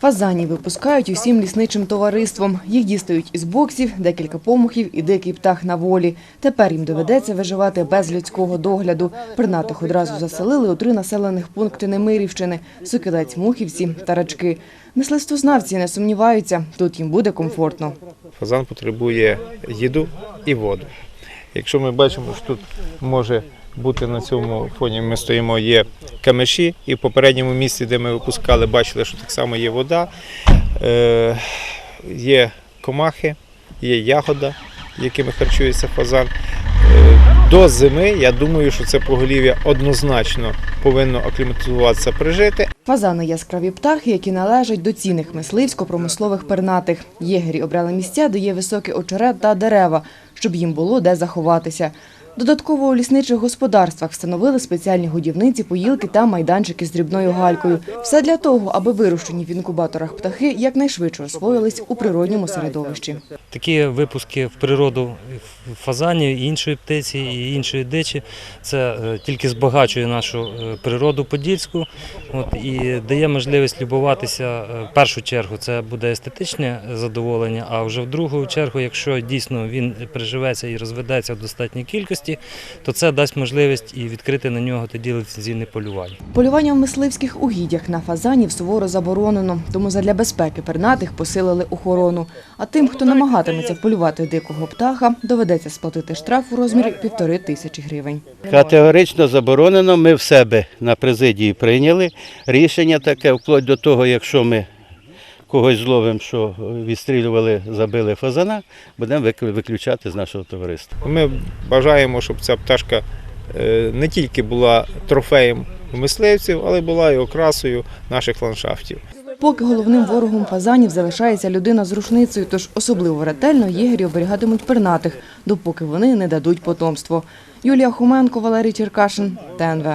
Фазанів випускають усім лісничим товариством. Їх дістають із боксів, декілька помухів і дикий птах на волі. Тепер їм доведеться виживати без людського догляду. Пернатих одразу заселили у три населених пункти Немирівщини – Сокілець, Мухівці та Рачки. Мисливствознавці не сумніваються, тут їм буде комфортно. Фазан потребує їду і воду. Якщо ми бачимо, що тут може бути на цьому фоні, ми стоїмо, є камеші, і в попередньому місці, де ми випускали, бачили, що так само є вода, е, є комахи, є ягода, якими харчується фазан. Е, До зими, я думаю, що це поголів'я однозначно повинно акліматизуватися, прижити, Фазани – яскраві птахи, які належать до цінних мисливсько-промислових пернатих. Єгері обрали місця, де є високий очерет та дерева, щоб їм було де заховатися. Додатково у лісничих господарствах встановили спеціальні годівниці, поїлки та майданчики з дрібною галькою. Все для того, аби вирощені в інкубаторах птахи якнайшвидше освоїлись у природньому середовищі. Такі випуски в природу фазанів, іншої птиці, і іншої дичі це е, тільки збагачує нашу е, природу подільську от, і дає можливість любуватися е, в першу чергу. Це буде естетичне задоволення, а вже в другу чергу, якщо дійсно він приживеться і розведеться в достатній кількості, то це дасть можливість і відкрити на нього тоді ліцензійне полювання. Полювання в мисливських угіддях на фазанів суворо заборонено, тому задля безпеки пернатих посилили охорону. А тим, хто намагатиметься вполювати дикого птаха, доведеться сплатити штраф у розмірі півтори тисячі гривень. Категорично заборонено. Ми в себе на президії прийняли рішення таке, вплоть до того, якщо ми когось зловимо, що відстрілювали, забили фазана, будемо вик- виключати з нашого товариства. Ми бажаємо, щоб ця пташка е, не тільки була трофеєм мисливців, але була і окрасою наших ландшафтів. Поки головним ворогом фазанів залишається людина з рушницею, тож особливо ретельно єгері оберігатимуть пернатих, допоки вони не дадуть потомство. Юлія Хоменко, Валерій Черкашин, ТНВ.